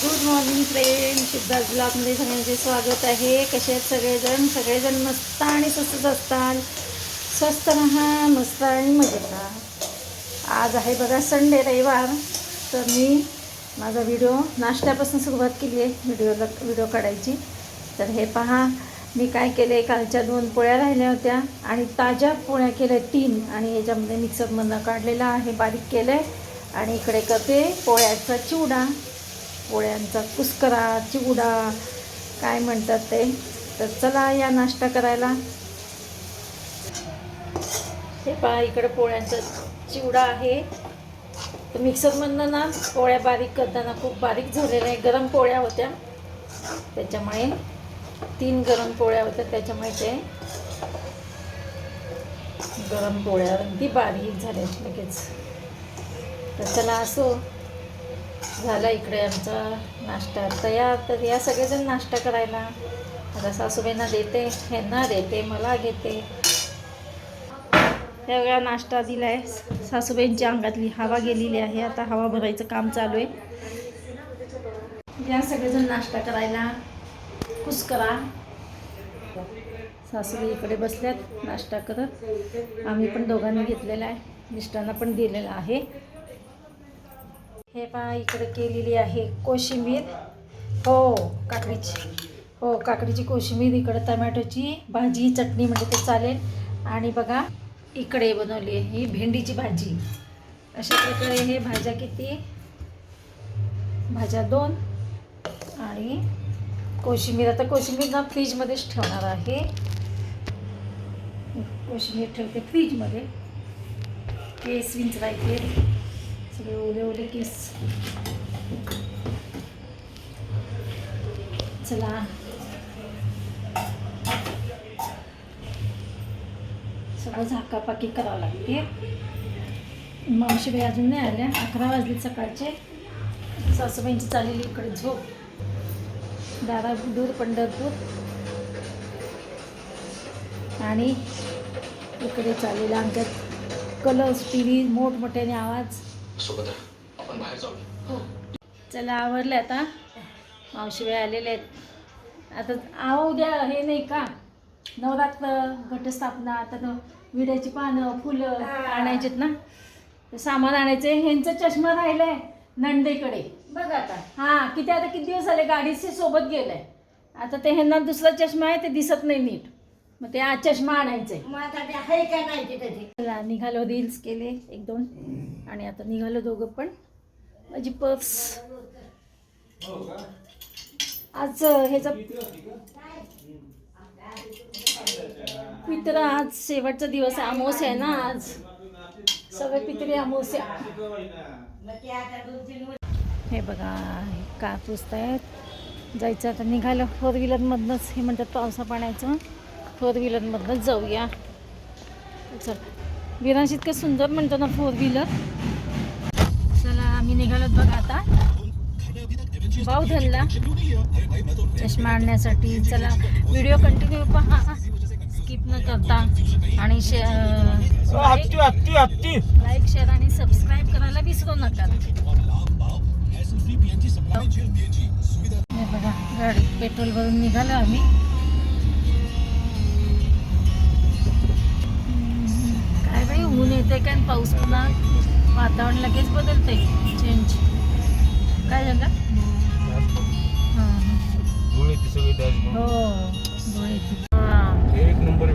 Good morning friend Siddharth ब्लॉगमध्ये सगळ्यांचे स्वागत आहे. कसे आहेत सगळेजण? सगळेजण मस्त आणि स्वस्तच असतात स्वस्त राहा मस्त आणि मजेत राहा. आज आहे बघा संडे रविवार. तर मी माझा व्हिडिओ नाश्त्यापासून सुरुवात केली आहे व्हिडिओला व्हिडिओ काढायची. तर हे पहा मी काय केलं आहे कालच्या दोन पोळ्या राहिल्या होत्या आणि ताज्या पोळ्या केल्या तीन. आणि याच्यामध्ये मिक्सरमधनं काढलेला आहे बारीक केलं आहे आणि इकडे करते पोळ्याचा चिवडा. पोळ्यांचा कुस्करा चिवडा काय म्हणतात ते. तर चला या नाश्ता करायला. हे पहा इकडे पोळ्यांचा चिवडा आहे. तर मिक्सरमधनं ना पोळ्या बारीक करताना खूप बारीक झालेल्या आहे गरम पोळ्या होत्या. त्याच्यामुळे तीन गरम पोळ्या होत्या. त्याच्यामुळे ते गरम पोळ्या अगदी बारीक झाल्या लगेच. तर चला असो. झाला इकडे आमचा नाश्ता. तयार तर या सगळेजण नाश्ता करायला. आता सासूबाईंना देते ह्यांना देते मला घेते. या वेळा नाश्ता दिला आहे सासूबाईंच्या अंगातली हवा गेलेली आहे. आता हवा भरायचं काम चालू आहे. या सगळेजण नाश्ता करायला. कुस्करा. सासूबाई इकडे बसल्यात नाश्ता करत. आम्ही पण दोघांनी घेतलेला आहे. मिस्टरांना पण दिलेला आहे. हे पहा इकडे केलेली आहे कोशिंबीर. हो काकडीची. हो काकडीची कोशिंबीर इकडे टमॅटोची भाजी चटणी म्हणजे ते चालेल. आणि बघा इकडे बनवली आहे ही भेंडीची भाजी. अशा प्रकारे हे भाज्या किती? भाज्या दोन. आणि कोशिंबीर आता कोशिंबीर ना फ्रीजमध्येच ठेवणार आहे. कोशिंबीर ठेवते फ्रीजमध्ये. केस विंचरायचे एवढे एवढे केस चला. सगळं झाकापाकी करावं लागते. मावशीबाई अजून नाही आल्या. अकरा वाजले सकाळचे. सासूबाईंची चाललेली इकडे झोप. दादा दूर पंढरपूर. आणि इकडे चाललेला आमच्यात कलर्स टी व्ही मोठमोठ्याने आवाज. सुभद्रा आपण बाहेर जाऊ चला आवरले आता. मावशीबाई आलेले आहेत. आता आहो उद्या हे नाही का? नवरात्र घटस्थापना आता विड्याची पानं फुलं आणायचेत ना? सामान आणायचे ह्यांचा चष्मा राहिलाय नंदेकडे. बघ आता. हां किती आता किती दिवस झाले गाडीचे सोबत गेलाय. आता ते ह्यांना दुसरा चष्मा आहे ते दिसत नाही नीट. मग ते आज चष्मा आणायचे मग आता ते आहे का नाही ते? त्याचे चला निघालो रील्स केले एक दोन. आणि आता निघालो दोघं पण. माझी पर्स आज ह्याचा पित्र आज शेवटचा दिवस आहे अमावस्या आहे ना आज. सगळे पित्री अमावस्या. हे बघा हे का पुसतायत जायचं आता निघालं फोर व्हीलरमधनंच हे म्हणतात पावसा पाण्याचं फोर व्हीलरमधनंच जाऊया. चल. विरांश इतकं सुंदर म्हणतो ना फोर व्हीलर चला आम्ही निघालोत बघा आता. बावधनला चष्मा आणण्यासाठी. चला व्हिडिओ कंटिन्यू पहा स्किप न करता. आणि लाईक शेअर आणि सबस्क्राईब करायला विसरू नका. बघा गाडी पेट्रोल भरून निघालो आम्ही. येते काय पाऊस पुन्हा वातावरण लगेच बदलते चेंज काय झालं? हां हो. एक नंबर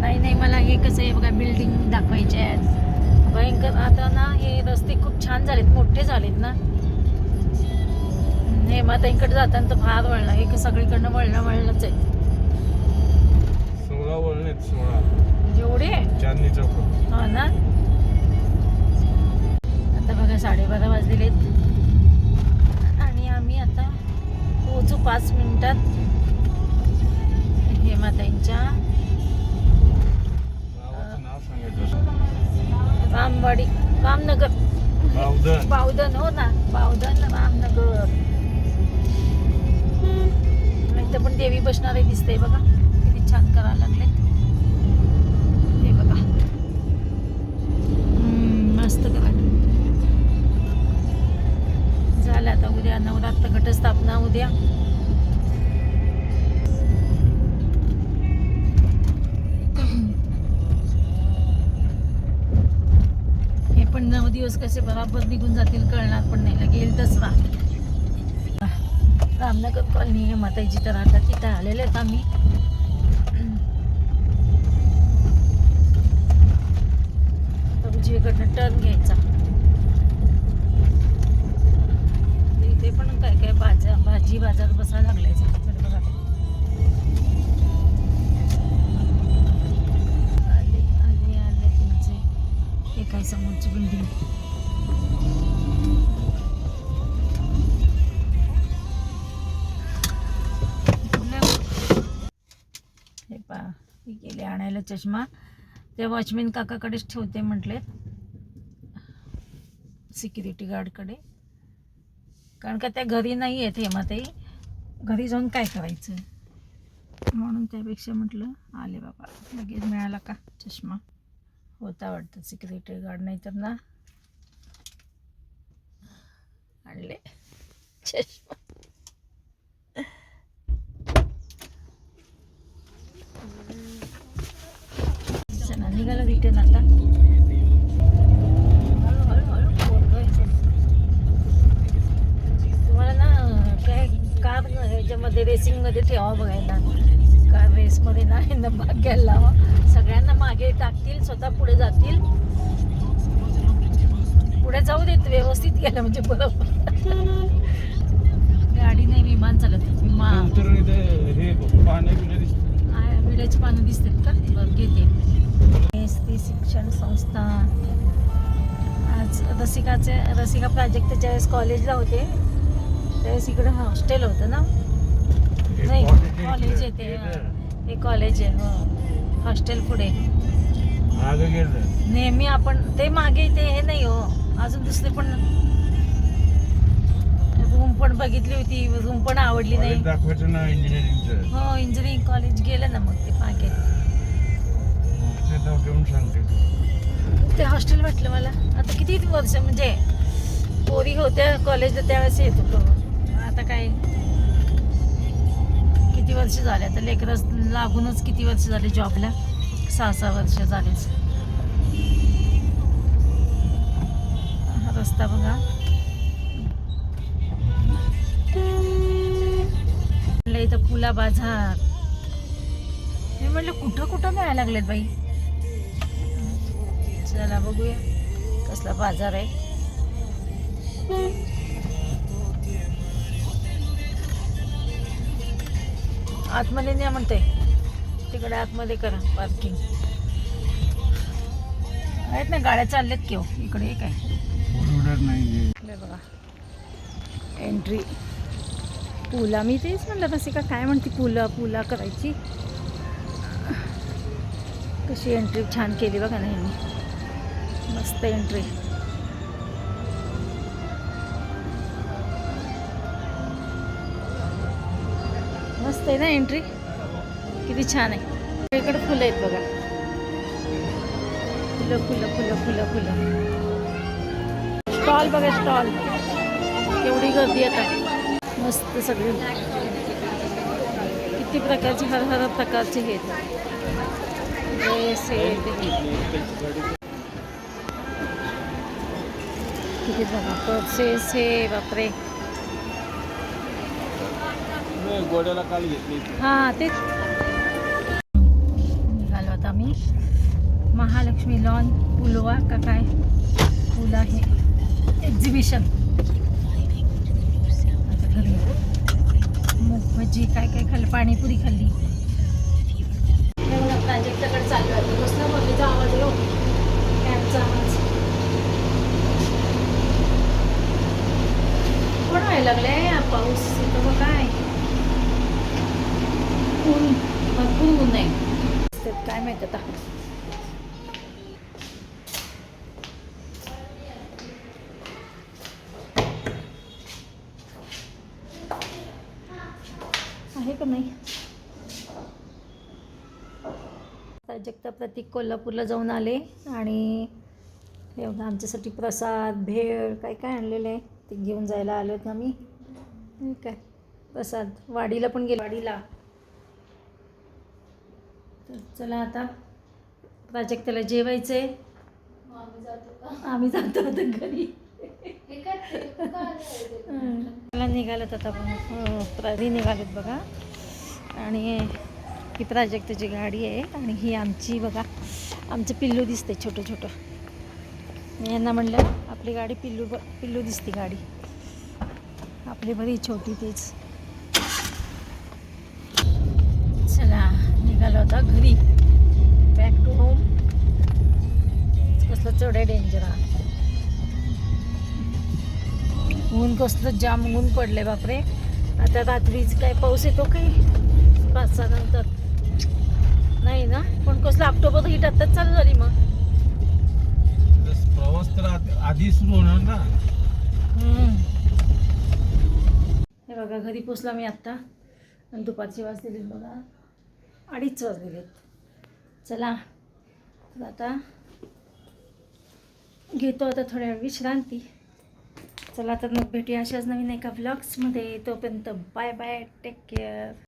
नाही नाही मला हे कसं आहे बघा बिल्डिंग दाखवायचे आहेत. भयंकर आता ना हे रस्ते खूप छान झालेत मोठे झालेत ना. हे मग इकडे जाताना तर फार वळलं. हे सगळीकडनं वळणं वळणंच आहे. सोळा वळणे सोळा. जेवढे चांदणी चौक. हो ना? आता बघा साडेबारा वाजलेले आणि आम्ही आता पोहोचू पाच मिनिटात. हेमाताईंच्या रामवाडी रामनगर. बावधन. बावधन हो ना? बावधन रामनगर. इथं पण देवी बसणारे दिसते बघा. किती छान करायला लागले कसे बराबर निघून जातील कळणार पण नाही लगे दसरा रामनगर कॉलनी आहे माताजी तर आता तिथं आलेले आहेत आम्ही उजवीकडनं टर्न घ्यायचा इथे पण काय काय भाज्या भाजी बाजार बसायला लागलाय आले तुमचे काय समोरची बिल्डिंग गेले चष्मा. ते वॉचमॅन काकाकडेच ठेवते म्हटलेत सिक्युरिटी गार्डकडे. कारण का त्या घरी नाही आहेत हेमाताई. घरी जाऊन काय करायचं? म्हणून त्यापेक्षा म्हटलं आले बाबा लगेच मिळाला का चष्मा? होता वाटतं सिक्युरिटी गार्ड नाही तर ना. आणले. चष्मा चला निघालं रिटर्न आता. हळू, हळू, हळू, पोरगं आहे. तुम्हाला ना काय कार ह्याच्यामध्ये रेसिंगमध्ये ठेवा बघायला. कार रेसमध्ये ना यांना भाग घ्यायला लावा. सगळ्यांना मागे टाकतील स्वतः पुढे जातील. पुढे जाऊ देत व्यवस्थित गेलं म्हणजे बरोबर. गाडी नाही विमान चालत विमान. विड्याची पानं दिसतात का? बघ घेते. टी शिक्षण संस्था. आज रसिकाचे रसिका प्राजक्तच्या वेळेस कॉलेजला होते त्यावेळेस इकडे हॉस्टेल होतं ना? नाही कॉलेज. ते इथं. हे. कॉलेज आहे हो. हॉस्टेल पुढे. नेहमी आपण ते मागे ते हे नाही हो. अजून दुसरे पण रूम पण बघितली होती रूम पण आवडली नाही. हो इंजिनिअरिंग कॉलेज गेलं ना मग ते मागे. ते नाव ठेवून सांगते. ते हॉस्टेल वाटलं मला. आता किती वर्ष म्हणजे पोरी होत्या कॉलेजला त्यावेळेस येत होतो. आता काय? किती वर्ष झाले? आता लेकरच लागूनच किती वर्ष झाले जॉबला सहा सहा वर्ष झालेच हा रस्ता बघा. म्हणलं इथं फुला बाजार मी म्हटलं कुठं कुठं मिळायला लागलेत बाई? चला बघूया कसला बाजार आहे. आतमध्ये न्या म्हणते. तिकडे आतमध्ये करा पार्किंग आहेत ना गाड्या चालल्यात की हो? इकडे एक आहे. बघा. एंट्री पुला. मी तेच म्हणलं तसे का काय म्हणते पुला पुला करायची. कशी एंट्री छान केली बघा ना यांनी मस्त एंट्री मस्त आहे ना एंट्री किती छान आहे. इकडे फुलं आहेत बघा. फुलं फुलं फुलं फुलं फुलं. स्टॉल बघा स्टॉल केवढी गर्दी आता. मस्त सगळी. किती प्रकारची हर हर प्रकारचे हे आहेत. किती बघा पर्सेस हे बापरे. गोड्याला काल घेतली हां तेच. निघालो आता आम्ही महालक्ष्मी लॉन पुलवा का काय? पूल आहे. एक्झिबिशन मूग भजी काय काय खाल्लं? पाणीपुरी खाल्ली हे बघा, प्राजक्ताकडे चाललो आहे बसला मम्मीचा आवाज येऊ कॅबचा आवाज कोण व्हायला लागलाय हा पाऊस इथं मग काय ऊन भरपूर ऊन आहे ते काय माहीत आता आहे का नाही? प्राजक्ता प्रतीक कोल्हापूरला जाऊन आले आणि हे बघा आमच्यासाठी प्रसाद भेळ काय काय आणलेलं आहे ते घेऊन जायला आलो आहेत आम्ही. काय? प्रसाद. वाडीला पण गेलो. वाडीला. तर चला आता. प्राजक्ताला जेवायचं आहे आम्ही जातो आता घरी. मला निघालत आता प्राधी हो, निघालेत बघा. आणि ही प्राजक्ताची गाडी आहे आणि ही आमची बघा. आमचं पिल्लू दिसते छोटं छोटं. यांना म्हणलं आपली गाडी पिल्लू ब पिल्लू दिसते गाडी. आपली बरी छोटी तीच. चला. निघालो होता घरी. बॅक टू होम कसलं चढ डेंजर ऊन कसलं जाम ऊन पडले बापरे. आता रात्रीच काय पाऊस येतो काही पाच सहा नंतर. नाही ना? पण कसलं ऑक्टोबर हिट आताच चालू झाली मग. प्रवास तर आध- सुरू होणार ना. हम्म. हे बघा घरी पोचला मी आत्ता. आणि दुपारची वाजलेली बघा. अडीच वाजलेलेत चला तर आता घेतो आता थोड्या वेळ विश्रांती. चला तर मग भेटूया अशाच नवीन एका ब्लॉग्समध्ये तोपर्यंत बाय बाय टेक केअर